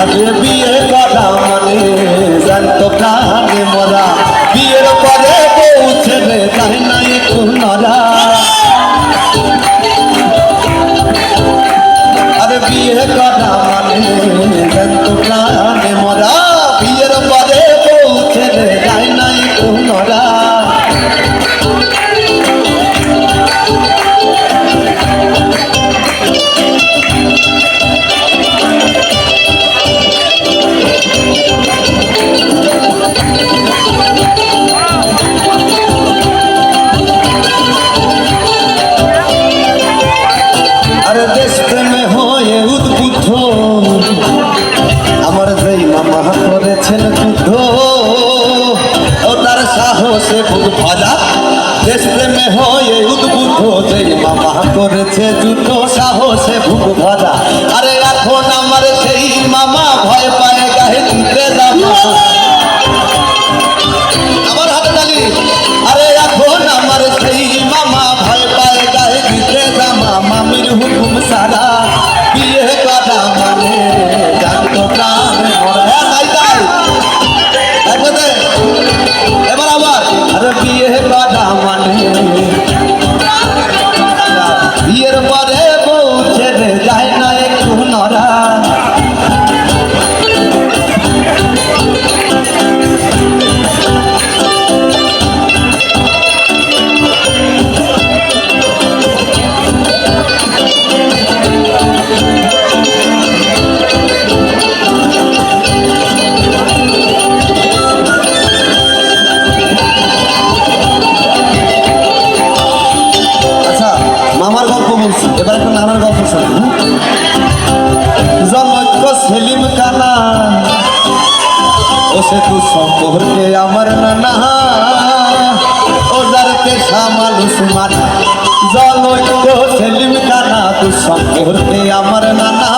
আগে বিয়ে করা মানে জানত কানে মরা। বিয়ের পরে বউ ছেলে তাই না একটু নরা আরে বিয়ে করা মানে আমার যেই মামা করেছেন যুদ্ধ, ও তার সাহসে বুধ ভাজা দেশ প্রেমে হয়ে উদ্বুদ্ধ যেই মামা করেছে যুদ্ধ, সাহসে বুক ভাজা আরে এখন আমার সেই মামা ভয় পায় ও সে তু সম্পর্কে আমার নানা। ওদারকে সামাল পেশা জল সেলিম কানা তু সম্পর্কে আমার নানা।